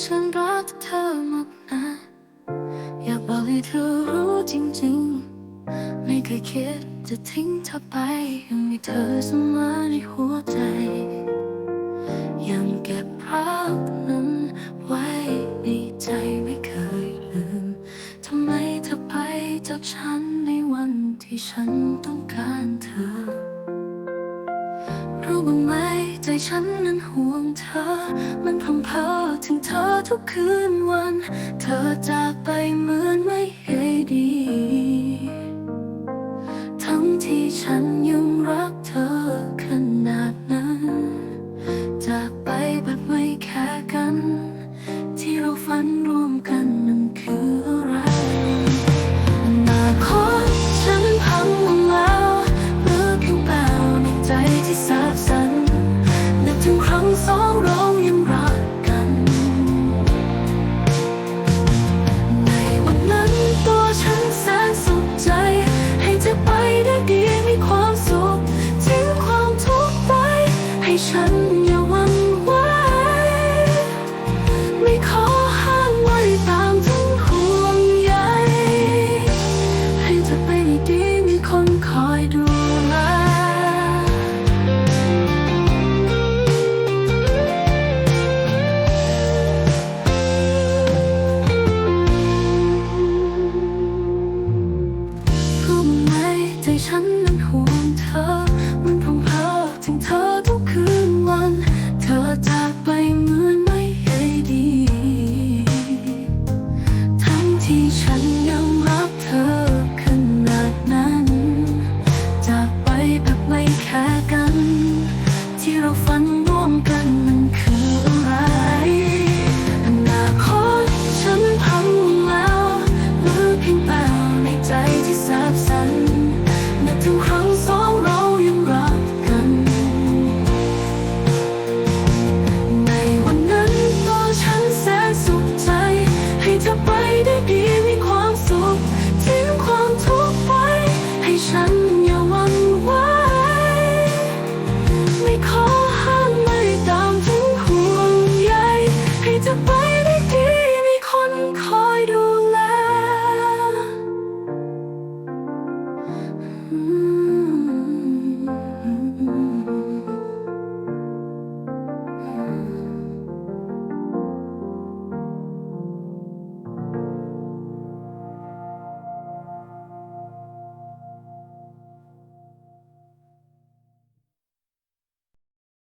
ฉันรักเธอมากนะอยากบอกให้เธอรู้จริงๆ ไม่เคยคิดจะทิ้งเธอไป ยังมีเธอเสมอในหัวใจ ยังเก็บภาพนั้นไว้ในใจไม่เคยลืมทำไมเธอไปจากฉันในวันที่ฉันต้องการเธอ รู้บ้างไหมใจฉันนั้นห่วงเธอ มันพังเพอถึงเธอทุกคืนวัน เธอจากไปเหมือนไม่เคยดี ทั้งที่ฉันยังรักเธอขนาดนั้น จากไปแบบไม่แค่กัน ที่เราฝันร่วมกัน สองเรายังรักกัน ในวันนั้นตัวฉันแสนสุขใจ ให้เธอไปด้ดีมีความสุขทิ้งความทุกข์ไปให้ฉันอยู่ ดีมีความสุขทิ้งความทุกข์ไป ให้ฉันอย่าวันไม่ขอห้ามไม่ตามถึงหงใยให้เธอไป